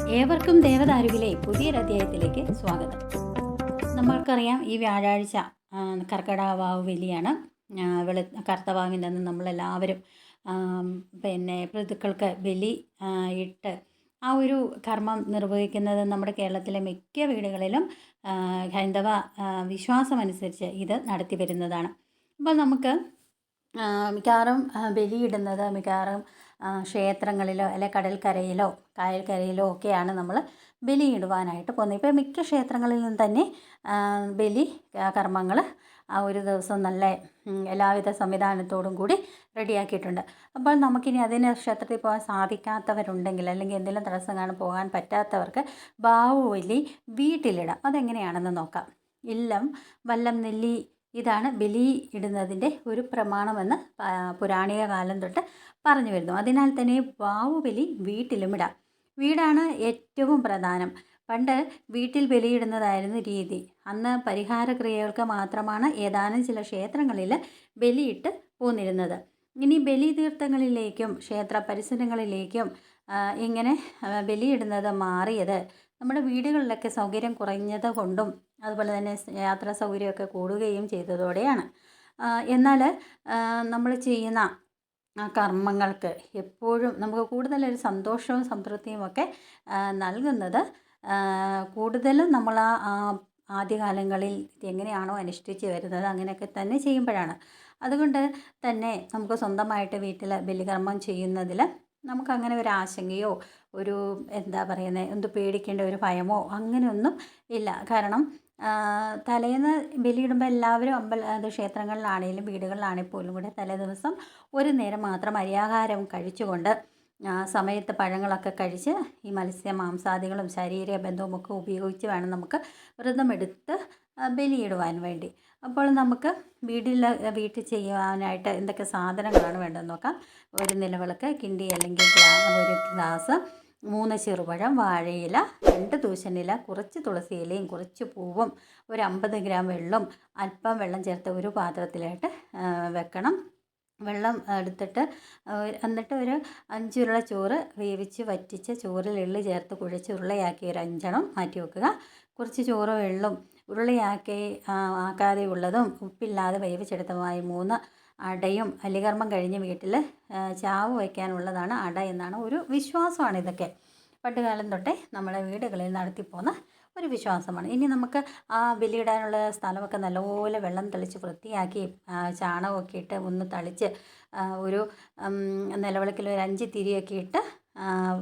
ഏവർക്കും ദേവദാരുവിലെ പുതിയൊരധ്യായത്തിലേക്ക് സ്വാഗതം. നമ്മൾക്കറിയാം ഈ വ്യാഴാഴ്ച കർക്കടാവാവ് വലിയാണ്. വെളു കർത്തവാവിന്റെ അന്ന് നമ്മളെല്ലാവരും പിന്നെ പ്രതുക്കൾക്ക് ബലി ഇട്ട് ആ ഒരു കർമ്മം നിർവഹിക്കുന്നത് നമ്മുടെ കേരളത്തിലെ മിക്ക വീടുകളിലും ഹൈന്ദവ വിശ്വാസമനുസരിച്ച് ഇത് നടത്തി വരുന്നതാണ്. അപ്പോൾ നമുക്ക് മിക്കവാറും ബലിയിടുന്നത് മിക്കവാറും ക്ഷേത്രങ്ങളിലോ അല്ലെ കടൽക്കരയിലോ കായൽക്കരയിലോ ഒക്കെയാണ് നമ്മൾ ബലിയിടുവാനായിട്ട് പോകുന്നത്. ഇപ്പോൾ മിക്ക ക്ഷേത്രങ്ങളിലും തന്നെ ബലി കർമ്മങ്ങൾ ആ ഒരു ദിവസം നല്ല എല്ലാവിധ സംവിധാനത്തോടും കൂടി റെഡിയാക്കിയിട്ടുണ്ട്. അപ്പോൾ നമുക്കിനി അതിന് ക്ഷേത്രത്തിൽ പോകാൻ സാധിക്കാത്തവരുണ്ടെങ്കിൽ അല്ലെങ്കിൽ എന്തെങ്കിലും തടസ്സം കാണാൻ പോകാൻ പറ്റാത്തവർക്ക് ബാവുബലി വീട്ടിലിടാം. അതെങ്ങനെയാണെന്ന് നോക്കാം. ഇല്ലം വല്ലം നെല്ലി ഇതാണ് ബലി ഇടുന്നതിന്റെ ഒരു പ്രമാണമെന്ന് പുരാണിക കാലം തൊട്ട് പറഞ്ഞു വരുന്നു. അതിനാൽ തന്നെ വാവുബലി വീട്ടിലും ഇടാം. വീടാണ് ഏറ്റവും പ്രധാനം. പണ്ട് വീട്ടിൽ ബലിയിടുന്നതായിരുന്നു രീതി. അന്ന് പരിഹാരക്രിയകൾക്ക് മാത്രമാണ് ഏതാനും ചില ക്ഷേത്രങ്ങളിൽ ബലിയിട്ട് പോന്നിരുന്നത്. ഇനി ബലിതീർത്ഥങ്ങളിലേക്കും ക്ഷേത്ര പരിസരങ്ങളിലേക്കും ഇങ്ങനെ ബലിയിടുന്നത് മാറിയത് നമ്മുടെ വീടുകളിലൊക്കെ സൗകര്യം കുറഞ്ഞത് കൊണ്ടും അതുപോലെ തന്നെ യാത്രാ സൗകര്യമൊക്കെ കൂടുകയും ചെയ്തതോടെയാണ്. എന്നാൽ നമ്മൾ ചെയ്യുന്ന ആ കർമ്മങ്ങൾക്ക് എപ്പോഴും നമുക്ക് കൂടുതലൊരു സന്തോഷവും സംതൃപ്തിയും ഒക്കെ നൽകുന്നത് കൂടുതലും നമ്മൾ ആ ആദ്യകാലങ്ങളിൽ എങ്ങനെയാണോ അനുഷ്ഠിച്ച് വരുന്നത് അങ്ങനെയൊക്കെ തന്നെ ചെയ്യുമ്പോഴാണ്. അതുകൊണ്ട് തന്നെ നമുക്ക് സ്വന്തമായിട്ട് വീട്ടിൽ ബലികർമ്മം ചെയ്യുന്നതിൽ നമുക്കങ്ങനെ ഒരു ആശങ്കയോ ഒരു എന്താ പറയുന്നത് എന്ത് പേടിക്കേണ്ട ഒരു ഭയമോ അങ്ങനെയൊന്നും ഇല്ല. കാരണം തലേന്ന് ബലിയിടുമ്പോൾ എല്ലാവരും അമ്പല അത് ക്ഷേത്രങ്ങളിലാണെങ്കിലും വീടുകളിലാണെങ്കിൽ പോലും കൂടെ തലേ ദിവസം ഒരു നേരം മാത്രം അരിയാഹാരം കഴിച്ചുകൊണ്ട് സമയത്ത് പഴങ്ങളൊക്കെ കഴിച്ച് ഈ മത്സ്യ മാംസാദികളും ശരീര ബന്ധവും ഒക്കെ ഉപയോഗിച്ച് വേണം നമുക്ക് വ്രതമെടുത്ത് ബലിയിടുവാൻ വേണ്ടി. അപ്പോൾ നമുക്ക് വീട്ടിൽ വീട്ടിൽ ചെയ്യുവാനായിട്ട് എന്തൊക്കെ സാധനങ്ങളാണ് വേണ്ടതെന്ന് നോക്കാം. ഒരു നിലവിളക്ക് കിണ്ടി അല്ലെങ്കിൽ ഒരു ഗ്ലാസ് മൂന്ന് ചെറുപഴം വാഴയില രണ്ട് തൂശനില കുറച്ച് തുളസി ഇലയും കുറച്ച് പൂവും ഒരു അമ്പത് ഗ്രാം വെള്ളം അല്പം വെള്ളം ചേർത്ത് ഒരു പാത്രത്തിലായിട്ട് വെക്കണം. വെള്ളം എടുത്തിട്ട് എന്നിട്ട് ഒരു അഞ്ചുരുള ചോറ് വേവിച്ച് വറ്റിച്ച ചോറിൽ എള്ളി ചേർത്ത് കുഴച്ച് ഉരുളയാക്കി ഒരു അഞ്ചെണ്ണം മാറ്റി വെക്കുക. കുറച്ച് ചോറ് വെള്ളം ഉരുളയാക്കി ആക്കാതെയുള്ളതും ഉപ്പില്ലാതെ വേവിച്ചെടുത്തതുമായ മൂന്ന് അടയും അലികർമ്മം കഴിഞ്ഞ് വീട്ടിൽ ചാവ് വയ്ക്കാനുള്ളതാണ് അട എന്നാണ് ഒരു വിശ്വാസമാണ് ഇതൊക്കെ. പണ്ടുകാലം തൊട്ടേ നമ്മളെ വീടുകളിൽ നടത്തിപ്പോന്ന ഒരു വിശ്വാസമാണ്. ഇനി നമുക്ക് ആ ബലിയിടാനുള്ള സ്ഥലമൊക്കെ നല്ലപോലെ വെള്ളം തളിച്ച് വൃത്തിയാക്കി ചാണകമൊക്കെ ഇട്ട് ഒന്ന് തളിച്ച് ഒരു നിലവിളക്കിൽ ഒരു അഞ്ച് തിരിയൊക്കെ ഇട്ട്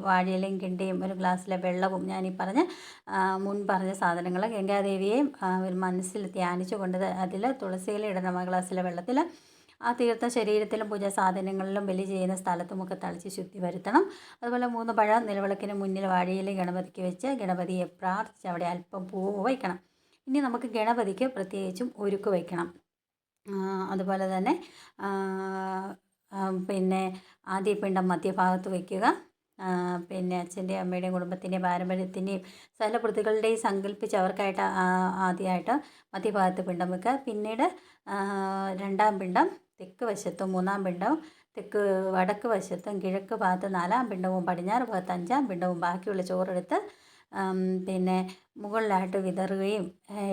വാഴയിലയും കിണ്ടിയും ഒരു ഗ്ലാസ്സിലെ വെള്ളവും ഞാൻ ഈ പറഞ്ഞ മുൻ പറഞ്ഞ സാധനങ്ങൾ ഗംഗാദേവിയെയും മനസ്സിൽ ധ്യാനിച്ചു കൊണ്ട് അതിൽ തുളസിയില ഇടണം ആ ഗ്ലാസ്സിലെ വെള്ളത്തിൽ ആ തീർത്ഥ ശരീരത്തിലും പൂജ സാധനങ്ങളിലും ബലി ചെയ്യുന്ന സ്ഥലത്തുമൊക്കെ തളിച്ച് ശുദ്ധി വരുത്തണം. അതുപോലെ മൂന്ന് പഴ നിലവിളക്കിന് മുന്നിൽ വാഴയിൽ ഗണപതിക്ക് വെച്ച് ഗണപതിയെ പ്രാർത്ഥിച്ച് അവിടെ അല്പം പൂവ് വയ്ക്കണം. ഇനി നമുക്ക് ഗണപതിക്ക് പ്രത്യേകിച്ചും ഒരുക്ക് വയ്ക്കണം. അതുപോലെ തന്നെ പിന്നെ ആദ്യപിണ്ടം മധ്യഭാഗത്ത് വയ്ക്കുക. പിന്നെ അച്ഛന്റെയും അമ്മയുടെയും കുടുംബത്തിന്റെയും പാരമ്പര്യത്തിന്റെയും സകലപ്രതികളുടെയും സങ്കല്പിച്ച് അവർക്കായിട്ട് ആദ്യമായിട്ട് മധ്യഭാഗത്ത് പിണ്ടം വെക്കുക. പിന്നീട് രണ്ടാം പിണ്ടം തെക്ക് വശത്തും മൂന്നാം പിണ്ടവും തെക്ക് വടക്ക് വശത്തും കിഴക്ക് ഭാഗത്ത് നാലാം പിണ്ടവും പടിഞ്ഞാറ് ഭാഗത്ത് അഞ്ചാം പിണ്ടവും ബാക്കിയുള്ള ചോറെടുത്ത് പിന്നെ മുകളിലായിട്ട് വിതറുകയും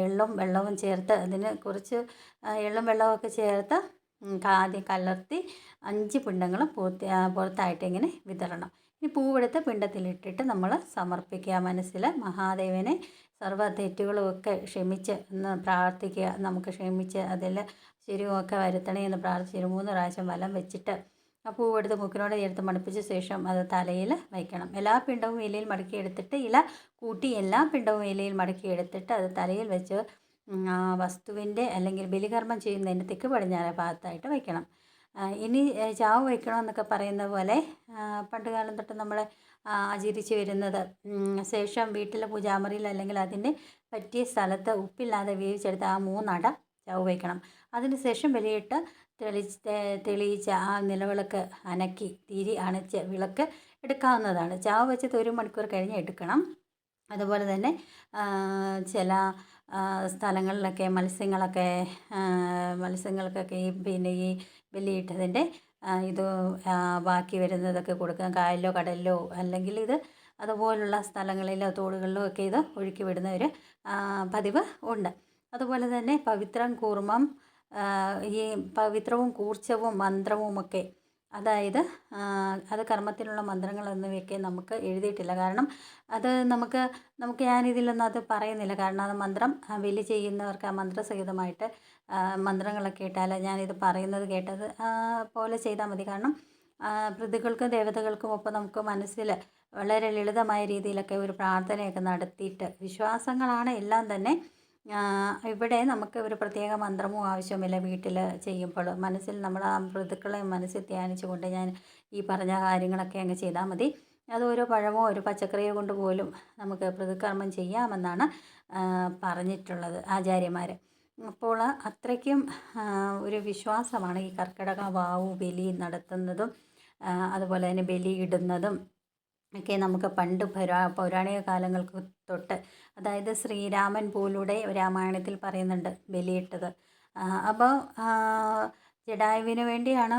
എള്ളും വെള്ളവും ചേർത്ത് അതിന് കുറച്ച് എള്ളും വെള്ളമൊക്കെ ചേർത്ത് ആദ്യം കലർത്തി അഞ്ച് പിണ്ടങ്ങളും പൂർത്തി പുറത്തായിട്ട് ഇങ്ങനെ വിതറണം. ഈ പൂവെടുത്ത് പിണ്ടത്തിലിട്ടിട്ട് നമ്മൾ സമർപ്പിക്കുക. മനസ്സിൽ മഹാദേവനെ സർവ തെറ്റുകളുമൊക്കെ ക്ഷമിച്ച് എന്ന് പ്രാർത്ഥിക്കുക. നമുക്ക് ക്ഷമിച്ച് അതിൽ ശരിയുമൊക്കെ വരുത്തണേ എന്ന് പ്രാർത്ഥിച്ച് ഒരു മൂന്ന് പ്രാവശ്യം വലം വെച്ചിട്ട് ആ പൂവെടുത്ത് മുക്കിനോട് ചേർത്ത് മടുപ്പിച്ച ശേഷം അത് തലയിൽ വയ്ക്കണം. എല്ലാ പിണ്ടവും ഇലയിൽ മടക്കി എടുത്തിട്ട് ഇല കൂട്ടി എല്ലാ പിണ്ടവും ഇലയിൽ മടക്കി എടുത്തിട്ട് അത് തലയിൽ വെച്ച് വസ്തുവിന്റെ അല്ലെങ്കിൽ ബലികർമ്മം ചെയ്യുന്നതിന്റെ തെക്ക് പടിഞ്ഞാറ് ഭാഗത്തായിട്ട് വയ്ക്കണം. ഇനി ചാവ് വയ്ക്കണമെന്നൊക്കെ പറയുന്ന പോലെ പണ്ട് കാലം തൊട്ട് നമ്മൾ ആചരിച്ച് വരുന്നത് ശേഷം വീട്ടിലെ പൂജാമുറിയിൽ അല്ലെങ്കിൽ അതിന് പറ്റിയ സ്ഥലത്ത് ഉപ്പില്ലാതെ വേവിച്ചെടുത്ത ആ മൂന്നട ചാവ് വയ്ക്കണം. അതിന് ശേഷം ബലിയിട്ട് തെളിച്ച് തെളിയിച്ച ആ നിലവിളക്ക് അനക്കി തിരി അണച്ച് വിളക്ക് എടുക്കാവുന്നതാണ്. ചാവ് വെച്ചത് ഒരു മണിക്കൂർ കഴിഞ്ഞ് എടുക്കണം. അതുപോലെ തന്നെ ചില സ്ഥലങ്ങളിലൊക്കെ മത്സ്യങ്ങളൊക്കെ മത്സ്യങ്ങൾക്കൊക്കെ ഈ പിന്നെ ഈ ബലിയിട്ടതിന്റെ ഇത് ബാക്കി വരുന്നതൊക്കെ കൊടുക്കാം കായലിലോ കടലിലോ അല്ലെങ്കിൽ ഇത് അതുപോലുള്ള സ്ഥലങ്ങളിലോ തോടുകളിലോ ഒക്കെ ഇത് ഒഴുക്കി വിടുന്ന ഒരു പതിവ് ഉണ്ട്. അതുപോലെ തന്നെ പവിത്രം കൂർമ്മം ഈ പവിത്രവും കൂർച്ചവും മന്ത്രവുമൊക്കെ അതായത് അത് കർമ്മത്തിലുള്ള മന്ത്രങ്ങൾ എന്നിവയൊക്കെ നമുക്ക് എഴുതിയിട്ടില്ല. കാരണം അത് നമുക്ക് നമുക്ക് ഞാനിതിലൊന്നും അത് പറയുന്നില്ല. കാരണം അത് മന്ത്രം ബലി ചെയ്യുന്നവർക്ക് ആ മന്ത്രസഹിതമായിട്ട് മന്ത്രങ്ങളൊക്കെ ഇട്ടാൽ ഞാനിത് പറയുന്നത് കേട്ടത് പോലെ ചെയ്താൽ മതി. കാരണം പ്രതികൾക്കും ദേവതകൾക്കും ഒപ്പം നമുക്ക് മനസ്സിൽ വളരെ ലളിതമായ രീതിയിലൊക്കെ ഒരു പ്രാർത്ഥനയൊക്കെ നടത്തിയിട്ട് വിശ്വാസങ്ങളാണ് എല്ലാം തന്നെ ഇവിടെ നമുക്ക് ഒരു പ്രത്യേക മന്ത്രമോ ആവശ്യമില്ല വീട്ടിൽ ചെയ്യുമ്പോൾ. മനസ്സിൽ നമ്മൾ ആ ഋതുക്കളെ മനസ്സിൽ ധ്യാനിച്ചുകൊണ്ട് ഞാൻ ഈ പറഞ്ഞ കാര്യങ്ങളൊക്കെ അങ്ങ് ചെയ്താൽ മതി. അത് ഓരോ പഴമോ ഒരു പച്ചക്കറിയോ കൊണ്ട് പോലും നമുക്ക് പ്രതികർമ്മം ചെയ്യാമെന്നാണ് പറഞ്ഞിട്ടുള്ളത് ആചാര്യന്മാർ അപ്പോൾ അത്രയ്ക്കും ഒരു വിശ്വാസമാണ് ഈ കർക്കിടക വാവു ബലി നടത്തുന്നതും അതുപോലെ തന്നെ ബലി ഇടുന്നതും. ഒക്കെ നമുക്ക് പണ്ട് പുരാ പൗരാണിക കാലങ്ങൾക്ക് തൊട്ട് അതായത് ശ്രീരാമൻ പോലൂടെ രാമായണത്തിൽ പറയുന്നുണ്ട് ബലിയിട്ടത്. അപ്പോൾ ജഡായുവിന് വേണ്ടിയാണ്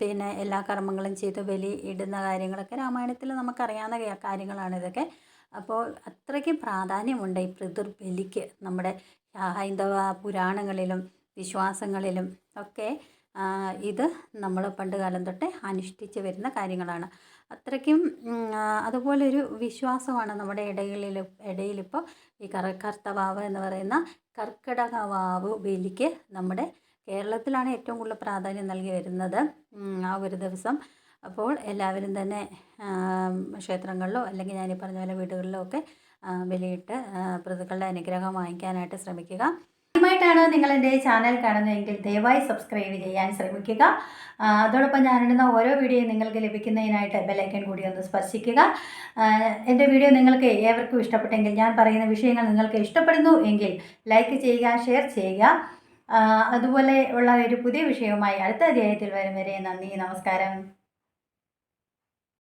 പിന്നെ എല്ലാ കർമ്മങ്ങളും ചെയ്ത് ബലി ഇടുന്ന കാര്യങ്ങളൊക്കെ രാമായണത്തിൽ നമുക്കറിയാവുന്ന കാര്യങ്ങളാണ് ഇതൊക്കെ. അപ്പോൾ അത്രയ്ക്ക് പ്രാധാന്യമുണ്ട് ഈ പിതൃബലിക്ക് നമ്മുടെ ഹൈന്ദവ പുരാണങ്ങളിലും വിശ്വാസങ്ങളിലും ഒക്കെ ഇത് നമ്മൾ പണ്ട് കാലം തൊട്ടേ അനുഷ്ഠിച്ച് വരുന്ന കാര്യങ്ങളാണ്. അത്രയ്ക്കും അതുപോലൊരു വിശ്വാസമാണ് നമ്മുടെ ഇടയിൽ ഇടയിലിപ്പോൾ ഈ കറ കർത്തവാവ് എന്ന് പറയുന്ന കർക്കിടക വാവ് ബലിക്ക് നമ്മുടെ കേരളത്തിലാണ് ഏറ്റവും കൂടുതൽ പ്രാധാന്യം നൽകി വരുന്നത് ആ ഒരു ദിവസം. അപ്പോൾ എല്ലാവരും തന്നെ ക്ഷേത്രങ്ങളിലോ അല്ലെങ്കിൽ ഞാൻ പറഞ്ഞ പോലെ വീടുകളിലോ ഒക്കെ ബലിയിട്ട് പ്രതികളുടെ അനുഗ്രഹം വാങ്ങിക്കാനായിട്ട് ശ്രമിക്കുക. ആദ്യമായിട്ടാണ് നിങ്ങൾ എന്റെ ചാനൽ കാണുന്നതെങ്കിൽ ദയവായി സബ്സ്ക്രൈബ് ചെയ്യാൻ ശ്രമിക്കുക. അതോടൊപ്പം ഞാനിടുന്ന ഓരോ വീഡിയോയും നിങ്ങൾക്ക് ലഭിക്കുന്നതിനായിട്ട് ബെലൈക്കൻ കൂടി ഒന്ന് സ്പർശിക്കുക. എന്റെ വീഡിയോ നിങ്ങൾക്ക് ഏവർക്കും ഇഷ്ടപ്പെട്ടെങ്കിൽ ഞാൻ പറയുന്ന വിഷയങ്ങൾ നിങ്ങൾക്ക് ഇഷ്ടപ്പെടുന്നു എങ്കിൽ ലൈക്ക് ചെയ്യുക ഷെയർ ചെയ്യുക. അതുപോലെ ഉള്ള ഒരു പുതിയ വിഷയവുമായി അടുത്ത അധ്യായത്തിൽ വരും വരെ നന്ദി നമസ്കാരം.